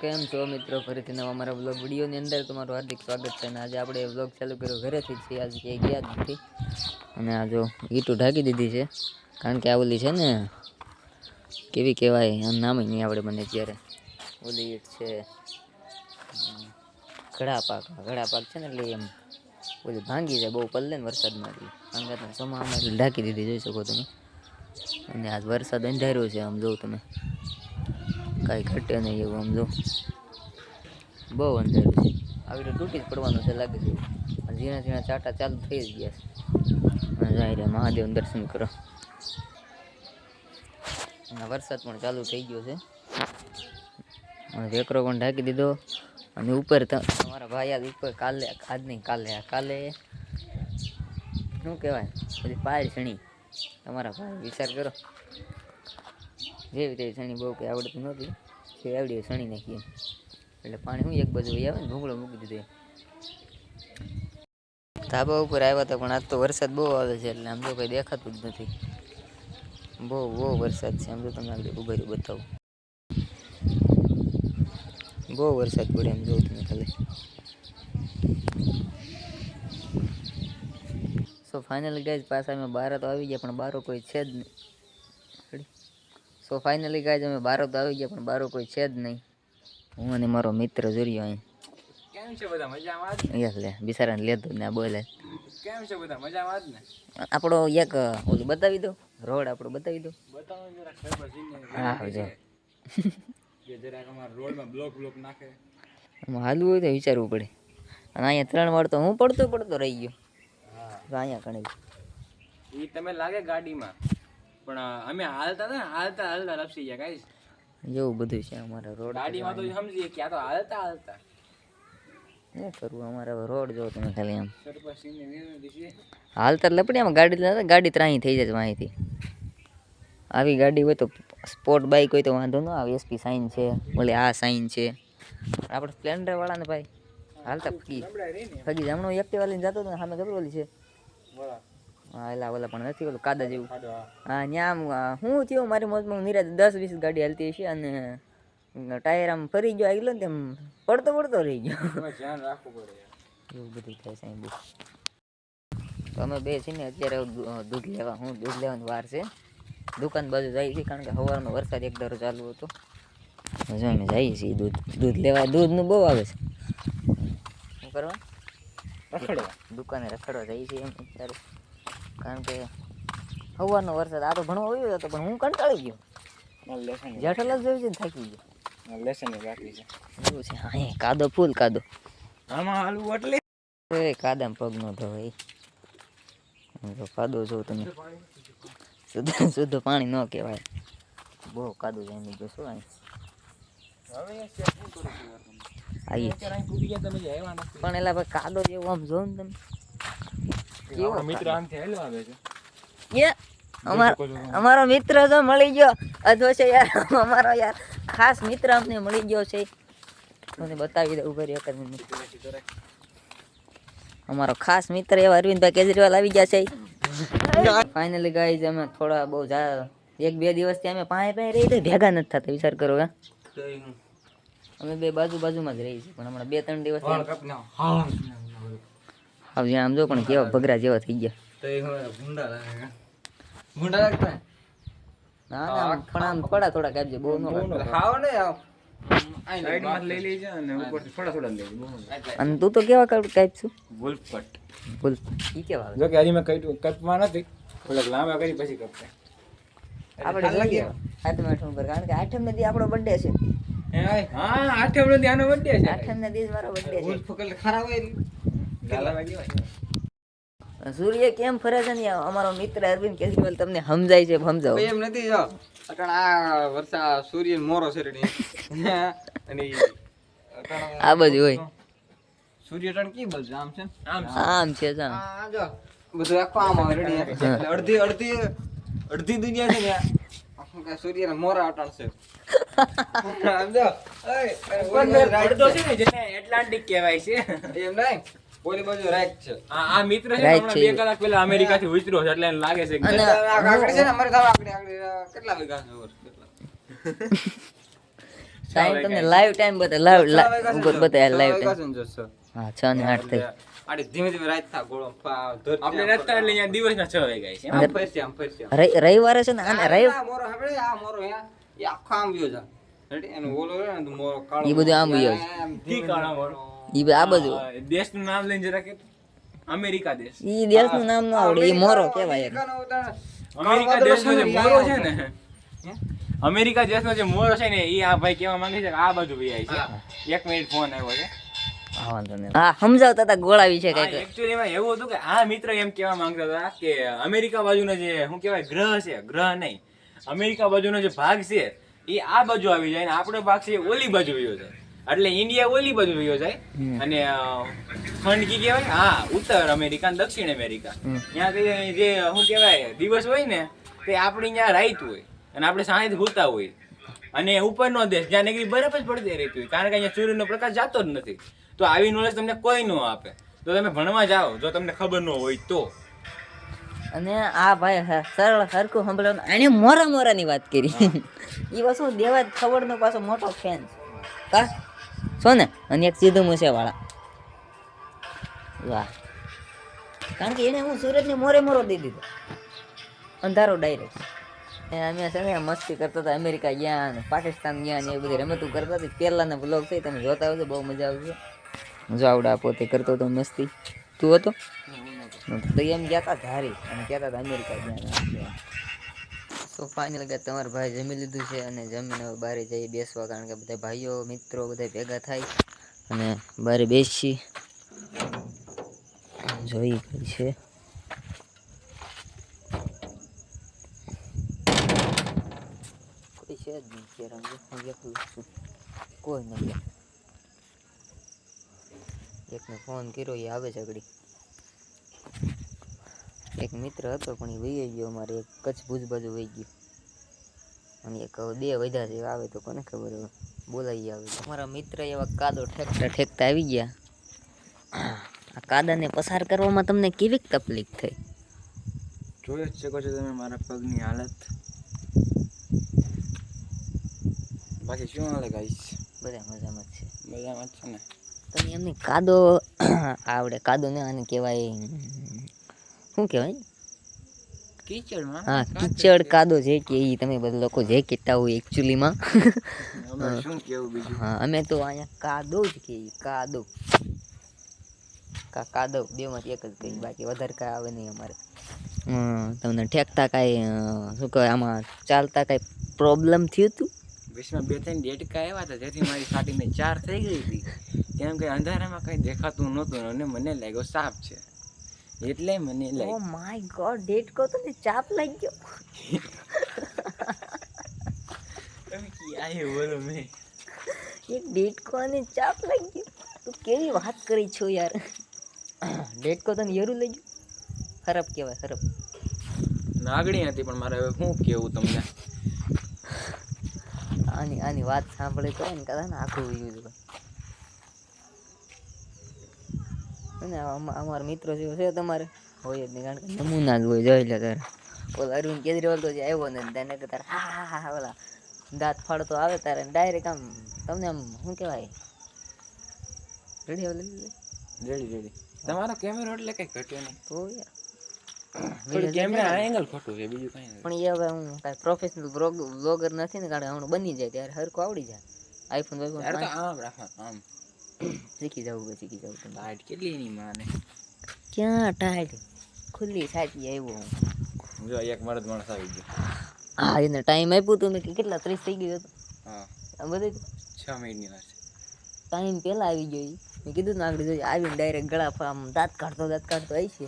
કેમ છો મિત્રો? ફરીથી નવા અમારા બ્લોગ વિડીયોની અંદર તમારું હાર્દિક સ્વાગત છે અને આજે આપણે બ્લોગ ચાલુ કર્યો ઘરેથી જ છીએ. આજે ક્યાંય ગયા જ નથી. અને આ જો ઈટું ઢાંકી દીધી છે. કારણ કે આ ઓલી છે ને, કેવી કહેવાય, આમ નામ નહીં આવડે મને અત્યારે. ઓલી ઈટ છે ઘડા પાક ઘડા પાક છે ને એટલે એમ ઓલી ભાંગી જાય, બહુ પલ્લે ને વરસાદમાં ભાંગાતને સમામાં ઢાંકી દીધી, જોઈ શકો તમે. અને આજ વરસાદ અંધાર્યો છે, આમ જોઉં તમે. કાંઈ ઘટે નહીં એવું આમ જો. બહુ અંધારું છે. આવી તો તૂટી જ પડવાનું છે લાગે છે. અને ઝીણા ઝીણા ચાટા ચાલુ થઈ જ ગયા છે. અને જાય રે મહાદેવનું દર્શન કરો અને વરસાદ પણ ચાલુ થઈ ગયો છે. અને વેકરો પણ ઢાંકી દીધો. અને ઉપર તમારા ભાઈ આજ ઉપર કાલે, આજ નહીં, કાલે કાલે શું કહેવાય? બધી પાયર છણી તમારા ભાઈ વિચાર કરો. જેવી તેવી સણી બહુ કંઈ આવડતું નહોતી તે આવડી સણી નાખીએ. એટલે પાણી હું એક બાજુ આવે ને ભૂંગળો મૂકી દીધો ધાબા ઉપર આવ્યા હતા, પણ આજ તો વરસાદ બહુ આવે છે, એટલે આમ તો કંઈ દેખાતું જ નથી. બહુ બહુ વરસાદ છે, આમ તો તમે આગળ ઊભા બતાવું. બહુ વરસાદ પડે એમ જોઉં તમે ખાલી. સો ફાઇનલ ગાઈઝ પાછા અમે બાર તો આવી ગયા, પણ બારો કોઈ છે જ નહીં. સો ફાઇનલી ગાય અમે બારો તો આવી ગયા પણ બારો કોઈ છે જ નહીં. હું અને મારો મિત્ર જોર્યો અહીં. કેમ છે બધા? મજામાં યસ લે બિચારાને લેતો ને બોલે. કેમ છે બધા? મજામાં જ ને? આપણો એક ઓલું બતાવી દો રોડ આપણો બતાવી દો. બતાવો જરા ખબર હા જો કે જરાક અમારા રોડમાં બ્લોક બ્લોક નાખે. હાલવું હોય તો વિચારવું પડે. અને અહીંયા ત્રણ વાર તો હું પડતો પડતો રહી ગયો. હા. તો અહીંયા ઘણી એ તમે લાગે ગાડીમાં? પણ અમે હાલતા હતા ને હાલતા હાલતા લપસી ગયા ગાઈસ એવું બધું છે અમારા રોડ ગાડીમાં તો સમજીએ કે તો હાલતા હાલતા. શું કરવું અમારે રોડ જો તમે ખાલી છે. હાલતા લપડી આમ ગાડી ગાડી ત્રાહી થઈ જાય માહિતી. આવી ગાડી હોય તો સ્પોર્ટ બાઇક હોય તો વાંધો ન આવે એસપી સાઇન છે બોલે આ સાઇન છે. આપણે સ્પ્લેન્ડર વાળાને ભાઈ હાલતા ફગી. ફગી હમણાં એક્ટિવા લઈને જતો હતો સામે ખબર ઓલી છે. બરાબર હા એલા ઓલા પણ નથી ઓલું કાદા જેવું. હા. હા ત્યાં આમ શું થયું મારી મોજમાં નિરાજ દસ વીસ ગાડી હાલતી હશે અને ટાયર આમ ફરી ગયો આગલો ને તેમ પડતો પડતો રહી ગયો. ધ્યાન રાખવું પડે એવું બધું થાય સાહેબ અમે બે છે ને અત્યારે દૂધ લેવા હું દૂધ લેવાની વાર છે. દુકાન બાજુ જાય છે કારણ કે સવારનો વરસાદ એક ધારો ચાલુ હતો. હજુ અમે જઈએ છીએ દૂધ દૂધ લેવા. દૂધનું બહુ આવે છે. શું કરવા? રખડવા? દુકાને રખડવા જઈએ છીએ એમ અત્યારે. કારણ કે સવારનો વરસાદ આ તો ભણવા આવ્યો હતો પણ હું કંટાળી ગયો. લેસન જેઠાલાલ જોયું છે ને થાકી ગયો. લેસન બાકી છે. એવું છે? હા કાદો ફૂલ કાદો. આમાં હાલવું એટલે એ કાદામાં પગ નો ધોવાય. જો કાદો જો તમે. શુદ્ધ શુદ્ધ પાણી ન કહેવાય. બહુ કાદો જાય નહીં જોશો અહીં જે પણ એલા ભાઈ કાદો જેવો આમ જો ને તમે. કેવો મિત્ર આમથી હેલો આવે છે. એ અમારો મિત્ર તો મળી ગયો. અધો છે યાર અમારો યાર ખાસ મિત્ર અમને મળી ગયો છે. મને બતાવી દઉં ઊભા રહ્યો એક અમારો ખાસ મિત્ર એવા અરવિંદભાઈ કેજરીવાલ આવી ગયા છે. ફાઇનલી ગાઈઝ અમે થોડા બહુ જા એક બે દિવસથી અમે પાસે પાસે રહી તો ભેગા નથી થતા વિચાર કરો હા. અમે બે બાજુ બાજુમાં જ રહી છીએ પણ હમણાં બે ત્રણ દિવસ વાળ કાપ નાખ. હા. આવ જ્યાં આમ જો પણ કેવા ભગરા જેવા થઈ ગયા. તો એ હવે ભૂંડા લાગે. ભૂંડા લાગતા? ના ના પણ આમ થોડા થોડા કાપજે બહુ ન. ખાઓ ને અને ઉપરથી થોડા થોડા લઈ અને તું તો કેવા કાપ કાપ છું વોલ્ફકટ. બોલ ઈ કેવા જો કે હજી મેં કઈ કટમાં નથી. થોડાક લાંબા કરી પછી કપતે આપણે જોઈએ. આઠમ આઠમ પર કારણ કે આઠમ ના દી આપણો બર્થડે છે. હા આઠમ નો આનો બર્થડે છે. આઠમ ના દિવસ મારો બર્થડે છે. વોલ્ફકટ ખરાબ હોય સૂર્ય કેમ ફરે છે ને અમારો મિત્ર અરવિંદ કેજરીવાલ તમને સમજાય છે સમજાવો. એમ નથી જો. અટણ આ વર્ષા સૂર્ય મોરો છે રેડી. અને આ બાજુ હોય. સૂર્ય અટણ કી બોલ આમ છે આમ આમ છે જામ જો બધું આખું આમ આવે રેડી અડધી અડધી અડધી દુનિયા છે ને સૂર્ય મોરા અટણ છે. આમ જો. ઓય અડધો છે. ને જેને એટલાન્ટિક કહેવાય છે. એમ નહીં? ઓલી બાજુ રાઈટ છે. આ આ મિત્ર છે હમણાં બે કલાક પહેલા અમેરિકા થી ઉતર્યો છે એટલે એને લાગે છે કે અને આગળ છે ને? અમારે તો આગળ આગળ કેટલા વીઘા છે? ઓર? ટાઈમ તમને લાઈવ ટાઈમ બતા લાઈવ છ? વાગ્યા છે છ લાઈવ ટાઈમ છે છ. હા છ ને આઠ થઈ. આડી ધીમે ધીમે રાત થા ગોળો આપણે ત્યાં એટલે અહીંયા દિવસના છ વાગ્યા છે. આમ ફરશે, આમ ફરશે. રવિવારે છે ને આને રવિ મોરો સાંભળે, આ મોરો અહીંયા, આખો આમ વ્યો જા. રેડી? એનો ઓલો રહ્યો ને મોરો કાળો ઈ બધું આમ વ્યો આમ કી ધીમે મોરો? ઈ આ બધું દેશનું નામ લઈને જરા કે અમેરિકા દેશ. ઈ દેશનું નામ ન આવડે ઈ મોરો કહેવાય. અમેરિકા દેશનો જે મોરો છે છે ને? અમેરિકા દેશનો જે મોરો છે ને ઈ આ ભાઈ કેવા માંગે છે કે આ બાજુ ભાઈ છે. એક મિનિટ ફોન આવ્યો છે. હા સમજાવતા હતા ગોળા વિશે કંઈક. એકચ્યુઅલી એવું હતું કે આ મિત્ર એમ કેવા માંગતા હતા કે અમેરિકા બાજુનો જે શું કહેવાય ગ્રહ છે ગ્રહ નહીં. અમેરિકા બાજુનો જે ભાગ છે એ આ બાજુ આવી જાય ને આપણો ભાગ છે એ ઓલી બાજુ આવ્યો જાય એટલે ઇન્ડિયા ઓલી બાજુ વયો જાય અને ખંડ કી કહેવાય હા ઉત્તર અમેરિકા દક્ષિણ અમેરિકા. ત્યાં કઈ જે શું કહેવાય દિવસ હોય ને તે આપણે ત્યાં રાઈત હોય. અને આપણે સાંજે હોતા હોય અને ઉપરનો દેશ જ્યાં નગરી બરફ જ પડતી રહેતી હોય. કારણ કે અહીંયા સૂર્યનો પ્રકાશ જાતો જ નથી. તો આવી નોલેજ તમને કોઈ ન આપે. તો તમે ભણવા જાઓ જો તમને ખબર ન હોય તો. અને આ ભાઈ સરળ સરખું સંભળાવવાનું એને મોરા મોરાની વાત કરી. એ વસ્તુ દેવા ખબર નો પાછો મોટો ફેન કા? છો ને અને એક સીધું મૂસે વાળા વાહ. કારણ કે એને હું સુરતને મોરે મોરો દઈ દીધો. અંધારો ડાયરેક્ટ અમે છે ને મસ્તી કરતા હતા અમેરિકા ગયા ને પાકિસ્તાન ગયા ને એ બધી રમતું કરતા હતી. પહેલાંના બ્લોગ થઈ તમે જોતા આવજો બહુ મજા આવશે. જો આવડા પોતે કરતો હતો મસ્તી. તું હતો? તો એમ ગયા હતા ધારી અને કહેતા હતા અમેરિકા ગયા તો ફાઇનલ કે તમારા ભાઈ જમી લીધું છે અને જમીને હવે બહાર જઈ બેસવા કારણ કે બધા ભાઈઓ, મિત્રો બધા ભેગા થાય અને બહાર બેસી. જોઈ કઈ છે. કોઈ છે જ નહીં કોઈ નથી એકને ફોન કર્યો, એ આવે છે ઘડી એક મિત્ર હતો પણ એ વહી ગયો. અમારે એક કચ્છ ભુજ બાજુ વહી ગયો. અને એક બે વધ્યા છે આવે તો કોને ખબર હવે? બોલાવી આવે અમારા મિત્ર એવા કાદો ઠેકતા ઠેકતા આવી ગયા. આ કાદાને પસાર કરવામાં તમને કેવી તકલીફ થઈ? જોઈ જ શકો છો તમે મારા પગની હાલત. બાકી શું હાલે ગાઈસ બધા મજામાં છે. મજામાં છે ને? તમે એમની કાદો આવડે કાદો ને આને કહેવાય શું કહેવાય? કીચડમાં? હા કિચડ કાદો જે કે એ તમે બધા લોકો જે કહેતા હોય એકચ્યુઅલીમાં શું કેવું બીજું? હા અમે તો અહીંયા કાદો જ કે કાદો. કા કાદવ બેમાંથી એક જ કહી બાકી વધારે કાંઈ આવે નહીં અમારે. તમને ઠેકતા કાંઈ શું કહેવાય આમાં ચાલતા કાંઈ પ્રોબ્લેમ થયું હતું? વિશ્વમાં બે ત્રણ ડેટકા આવ્યા હતા જેથી મારી ફાટીને ચાર થઈ ગઈ હતી. કેમ કે અંધારામાં કંઈ દેખાતું નહોતું અને મને લાગ્યો સાપ છે. એટલે મને ઓ માય ગોડ ડેટ કહો તો ને ચાપ લાગી ગયો. તમે કી આયે બોલો મે? એક ડેટ કહો ને ચાપ લાગી ગયો. તું કેવી વાત કરી છો યાર? ડેટ કહો તને યરું લઈ ગયું. ખરાબ કહેવાય ખરાબ નાગણી હતી પણ મારે હવે શું કેવું તમને? આની આની વાત સાંભળે તો ને કદાચ આખું યુઝ અને આમાં અમારા મિત્રો જેવો છે તમારે. હોય જ નહીં કારણ કે નમૂના જ હોય જોઈ લે તારે. ઓલા અરવિંદ કેજરીવાલ તો જે આવ્યો ને તેને કે તારે હા હા હા હા ઓલા દાંત ફાડતો આવે તારે ડાયરેક્ટ આમ તમને આમ શું કહેવાય? રેડી હવે લઈ લે રેડી રેડી. તમારો કેમેરો એટલે કઈ ઘટ્યો નહીં. તો યાર. થોડું કેમેરા એંગલ ખોટું છે બીજું કઈ નહીં. પણ એ હવે હું કાંઈ પ્રોફેશનલ બ્લોગર નથી ને કારણ કે હમણાં બની જાય ત્યારે હરખું આવડી જાય. આઈફોન યાર તો વાઈફોન આમ રાખવા આમ. શીખી જવું કે શીખી જવું. તમે ટાઈટ કેટલી ની માને ક્યાં ટાઈટ ખુલ્લી સાચી આવ્યો હું. જો એક મરદ માણસ આવી ગયો. હા એને ટાઈમ આપ્યો તો મેં કેટલા ત્રીસ થઈ ગયો હતો? હા. બધે બધું છ મિનિટની વાત છે. ટાઈમ પહેલા આવી ગયો મેં કીધું ને આગળ જોઈએ આવીને ડાયરેક્ટ ગળા આમ દાંત કાઢતો દાંત કાઢતો આવી છે.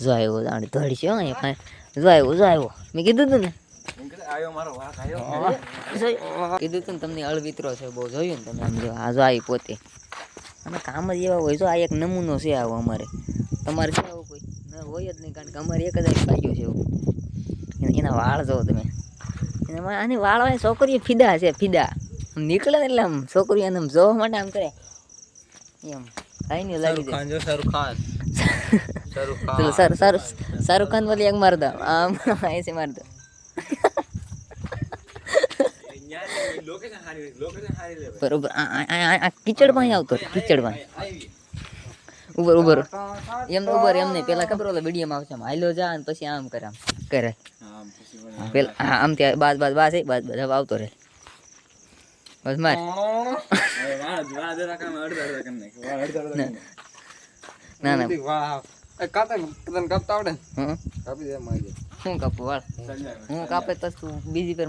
જો આવ્યો આને ધડ છે અહીંયા જો આવ્યો જો આવ્યો. મેં કીધું તું ને આવ્યો મારો વાઘ આવ્યો કીધું તું તમને અળવિત્રો છે બહુ જોયું ને તમે આમ જો આ જો આવી પોતે અને કામ જ એવા હોય જો આ એક નમૂનો છે આવો અમારે તમારે છે આવું કોઈ ન હોય જ નહીં કારણ કે અમારે એક જ ભાઈઓ છે એવું એના વાળ જો તમે આની વાળવાળી છોકરીઓ ફીદા છે ફીદા નીકળે ને એટલે આમ છોકરીઓ આમ જોવા માટે આમ કરે એમ કઈ નહીં લાગી દે શાહરુખ ખાન શાહરુખ ખાન શાહરુખ ખાન વાલી એક મારદા આમ એસી મારદા બરોબર આ આ- આ આ કીચડ પાણી આવતો રે, કીચડ પાણી આવી ઉભર ઉભર એમ ઉભર એમ નહીં પેલા ખબર ઓલા વિડીયોમાં આવશે આમ હાલ્યો જા અને પછી આમ કરે આમ કરે હા પછી વળી. પેલા હા આમ ત્યાં બાદ બાદ બાસ એ બાદ બાદ હવે આવતો રહે બસ માર હવે વાળ વાળ જરા કામ અડધા અડધા કરી નાખે વાળ અડધા અડધા કરી નાખે. ના ના વાહ એ કાતા તને કાપતા આવડે ને? હં? કાપી દે મારી હું કાપું વાળ સમજાય? હું કાપે તો તું બીજી પર